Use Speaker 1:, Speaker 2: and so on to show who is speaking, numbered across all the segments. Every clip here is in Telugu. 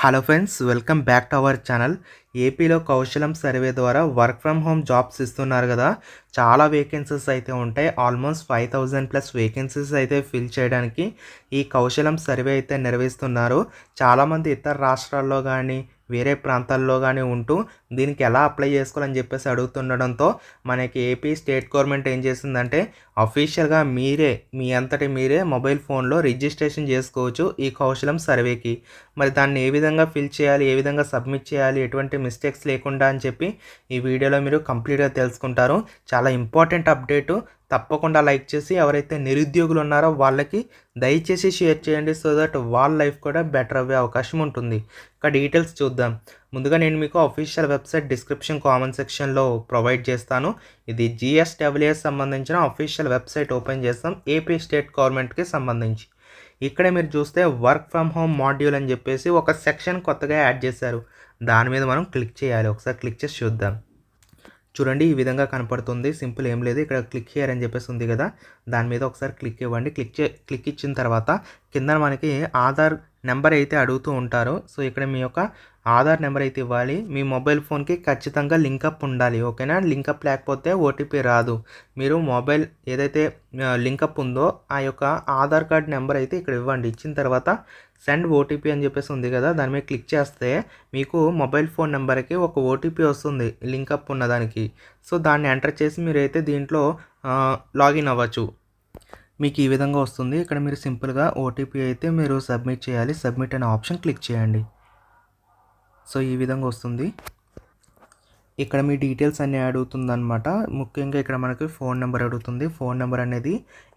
Speaker 1: Hello friends welcome back to our channel ఏపీలో కౌశలం సర్వే ద్వారా వర్క్ ఫ్రమ్ హోమ్ జాబ్స్ ఇస్తున్నారు కదా. చాలా వేకెన్సీస్ అయితే ఉంటాయి. Almost five thousand plus vacancies అయితే ఫిల్ చేయడానికి ఈ కౌశలం సర్వే అయితే నిర్వహిస్తున్నారు. చాలామంది ఇతర రాష్ట్రాల్లో కానీ వేరే ప్రాంతాల్లో కానీ ఉంటూ దీనికి ఎలా అప్లై చేసుకోవాలని చెప్పేసి అడుగుతుండడంతో మనకి ఏపీ స్టేట్ గవర్నమెంట్ ఏం చేసిందంటే అఫీషియల్గా మీరే మీ అంతటి మీరే మొబైల్ ఫోన్లో రిజిస్ట్రేషన్ చేసుకోవచ్చు ఈ కౌశలం సర్వేకి. మరి దాన్ని ఏ విధంగా ఫిల్ చేయాలి ఏ విధంగా సబ్మిట్ చేయాలి ఎటువంటి మిస్టేక్స్ లేకుండా అని చెప్పి ఈ వీడియోలో మీరు కంప్లీట్గా తెలుసుకుంటారు. చాలా ఇంపార్టెంట్ అప్డేటు. తప్పకుండా లైక్ చేసి ఎవరైతే నిరుద్యోగులు ఉన్నారో వాళ్ళకి దయచేసి షేర్ చేయండి సో దట్ వాళ్ళ లైఫ్ కూడా బెటర్ అవ్వే అవకాశం ఉంటుంది. ఇక డీటెయిల్స్ చూద్దాం. ముందుగా నేను మీకు అఫీషియల్ వెబ్సైట్ డిస్క్రిప్షన్ కామెంట్ సెక్షన్లో ప్రొవైడ్ చేస్తాను. ఇది జిఎస్డబ్ల్యూఎస్ సంబంధించిన అఫీషియల్ వెబ్సైట్ ఓపెన్ చేస్తాం. ఏపీ స్టేట్ గవర్నమెంట్కి సంబంధించి. ఇక్కడే మీరు చూస్తే వర్క్ ఫ్రమ్ హోమ్ మాడ్యూల్ అని చెప్పేసి ఒక సెక్షన్ కొత్తగా యాడ్ చేశారు. దాని మీద మనం క్లిక్ చేయాలి. ఒకసారి క్లిక్ చేసి చూద్దాం. చూడండి ఈ విధంగా కనపడుతుంది. సింపుల్ ఏం లేదు. ఇక్కడ క్లిక్ హియర్ అని చెప్పేసి ఉంది కదా. దాని మీద ఒకసారి క్లిక్ ఇవ్వండి. క్లిక్ చే క్లిక్ ఇచ్చిన తర్వాత కింద మనకి ఆధార్ నెంబర్ అయితే అడుగుతూ ఉంటారు. సో ఇక్కడ మీ యొక్క ఆధార్ నెంబర్ అయితే ఇవ్వాలి. మీ మొబైల్ ఫోన్కి ఖచ్చితంగా లింకప్ ఉండాలి ఓకేనా? లింకప్ లేకపోతే ఓటీపీ రాదు. మీరు మొబైల్ ఏదైతే లింకప్ ఉందో ఆ యొక్క ఆధార్ కార్డ్ నెంబర్ అయితే ఇక్కడ ఇవ్వండి. ఇచ్చిన తర్వాత సెండ్ ఓటీపీ అని చెప్పేసి ఉంది కదా దాని మీద క్లిక్ చేస్తే మీకు మొబైల్ ఫోన్ నెంబర్కి ఒక ఓటీపీ వస్తుంది లింకప్ ఉన్నదానికి సో దాన్ని ఎంటర్ చేసి మీరైతే దీంట్లో లాగిన్ అవ్వచ్చు. మీకు ఈ విధంగా వస్తుంది. ఇక్కడ మీరు సింపుల్గా ఓటీపీ అయితే మీరు సబ్మిట్ చేయాలి. సబ్మిట్ అనే ఆప్షన్ క్లిక్ చేయండి. సో ఈ విధంగా వస్తుంది. ఇక్కడ మీ డీటెయిల్స్ అన్నీ అడుగుతుంది అనమాట ముఖ్యంగా ఇక్కడ మనకి ఫోన్ నెంబర్ అడుగుతుంది. ఫోన్ నెంబర్ అనేది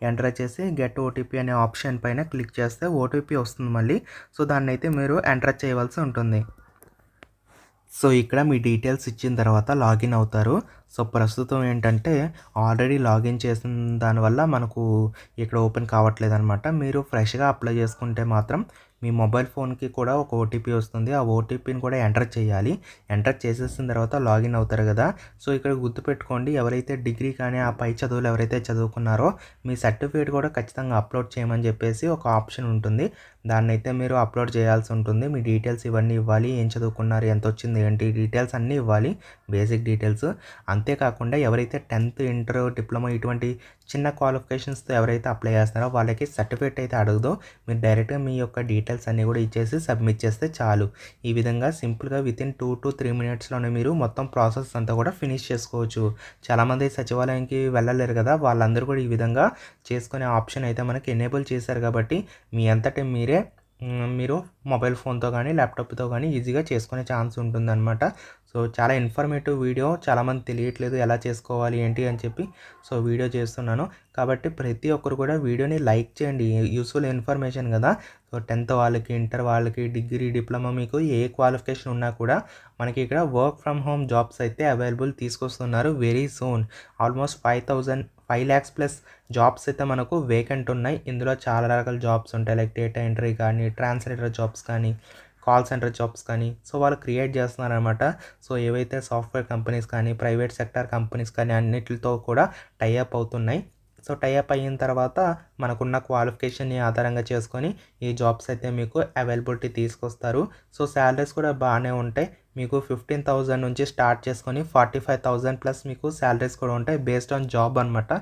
Speaker 1: ఎంటర్ చేసి గెట్ ఓటీపీ అనే ఆప్షన్ పైన క్లిక్ చేస్తే ఓటీపీ వస్తుంది మళ్ళీ. సో దాన్ని అయితే మీరు ఎంటర్ చేయవలసి ఉంటుంది. సో ఇక్కడ మీ డీటెయిల్స్ ఇచ్చిన తర్వాత లాగిన్ అవుతారు. సో ప్రస్తుతం ఏంటంటే ఆల్రెడీ లాగిన్ చేసిన దానివల్ల మనకు ఇక్కడ ఓపెన్ కావట్లేదు అనమాట మీరు ఫ్రెష్గా అప్లై చేసుకుంటే మాత్రం మీ మొబైల్ ఫోన్కి కూడా ఒక ఓటీపీ వస్తుంది. ఆ ఓటీపీని కూడా ఎంటర్ చేయాలి. ఎంటర్ చేసేసిన తర్వాత లాగిన్ అవుతారు కదా. సో ఇక్కడ గుర్తుపెట్టుకోండి ఎవరైతే డిగ్రీ కానీ ఆ పై చదువులు ఎవరైతే చదువుకున్నారో మీ సర్టిఫికేట్ కూడా ఖచ్చితంగా అప్లోడ్ చేయమని చెప్పేసి ఒక ఆప్షన్ ఉంటుంది. దాన్ని అయితే మీరు అప్లోడ్ చేయాల్సి ఉంటుంది. మీ డీటెయిల్స్ ఇవన్నీ ఇవ్వాలి. ఏం చదువుకున్నారు? ఎంత వచ్చింది? ఏంటి? డీటెయిల్స్ అన్నీ ఇవ్వాలి. Basic details. అంతేకాకుండా ఎవరైతే టెన్త్ ఇంటర్ డిప్లొమా ఇటువంటి చిన్న క్వాలిఫికేషన్స్తో ఎవరైతే అప్లై చేస్తున్నారో వాళ్ళకి సర్టిఫికేట్ అయితే అడగదో. మీరు డైరెక్ట్గా మీ యొక్క డీటెయిల్స్ అన్నీ కూడా ఇచ్చేసి సబ్మిట్ చేస్తే చాలు. ఈ విధంగా సింపుల్గా within two to three మినిట్స్లోనే మీరు మొత్తం ప్రాసెస్ అంతా కూడా ఫినిష్ చేసుకోవచ్చు. చాలామంది సచివాలయానికి వెళ్ళలేరు కదా వాళ్ళందరూ కూడా ఈ విధంగా చేసుకునే ఆప్షన్ అయితే మనకి ఎనేబుల్ చేశారు కాబట్టి మీ అంతటి మీరే మీరు మొబైల్ ఫోన్తో కానీ ల్యాప్టాప్తో కానీ ఈజీగా చేసుకునే ఛాన్స్ ఉంటుందన్నమాట. సో చాలా ఇన్ఫర్మేటివ్ వీడియో చాలామంది తెలియట్లేదు ఎలా చేసుకోవాలి ఏంటి అని చెప్పి సో వీడియో చేస్తున్నాను. కాబట్టి ప్రతి ఒక్కరు కూడా వీడియోని లైక్ చేయండి. యూస్ఫుల్ ఇన్ఫర్మేషన్ కదా. సో టెన్త్ వాళ్ళకి ఇంటర్ వాళ్ళకి డిగ్రీ డిప్లొమా మీకు ఏ క్వాలిఫికేషన్ ఉన్నా కూడా మనకి ఇక్కడ వర్క్ ఫ్రమ్ హోమ్ జాబ్స్ అయితే అవైలబుల్ తీసుకొస్తున్నారు very soon. Almost five thousand five lakhs plus jobs అయితే మనకు వేకెంట్ ఉన్నాయి. ఇందులో చాలా రకాల జాబ్స్ ఉంటాయి. లైక్ డేటా ఎంట్రీ కానీ ట్రాన్స్లేటర్ జాబ్స్ కానీ కాల్ సెంటర్ జాబ్స్ కానీ. సో వాళ్ళు క్రియేట్ చేస్తున్నారనమాట సో ఏవైతే సాఫ్ట్వేర్ కంపెనీస్ కానీ ప్రైవేట్ సెక్టర్ కంపెనీస్ కానీ అన్నిటితో కూడా టైఅప్ అవుతున్నాయి. సో టైఅప్ అయిన తర్వాత మనకున్న క్వాలిఫికేషన్ని ఆధారంగా చేసుకొని ఈ జాబ్స్ అయితే మీకు అవైలబిలిటీ తీసుకొస్తారు. సో శాలరీస్ కూడా బాగానే ఉంటాయి. మీకు ఫిఫ్టీన్ థౌజండ్ నుంచి స్టార్ట్ చేసుకొని ఫార్టీ ఫైవ్ థౌజండ్ ప్లస్ మీకు శాలరీస్ కూడా ఉంటాయి బేస్డ్ ఆన్ జాబ్ అనమాట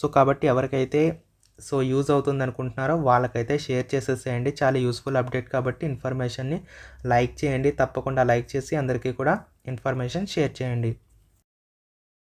Speaker 1: సో కాబట్టి ఎవరికైతే సో యూజ్ అవుతుంది అనుకుంటున్నారో వాళ్ళకైతే షేర్ చేసేసేయండి. చాలా యూస్ఫుల్ అప్డేట్ కాబట్టి ఇన్ఫర్మేషన్ని లైక్ చేయండి. తప్పకుండా లైక్ చేసి అందరికీ కూడా ఇన్ఫర్మేషన్ షేర్ చేయండి.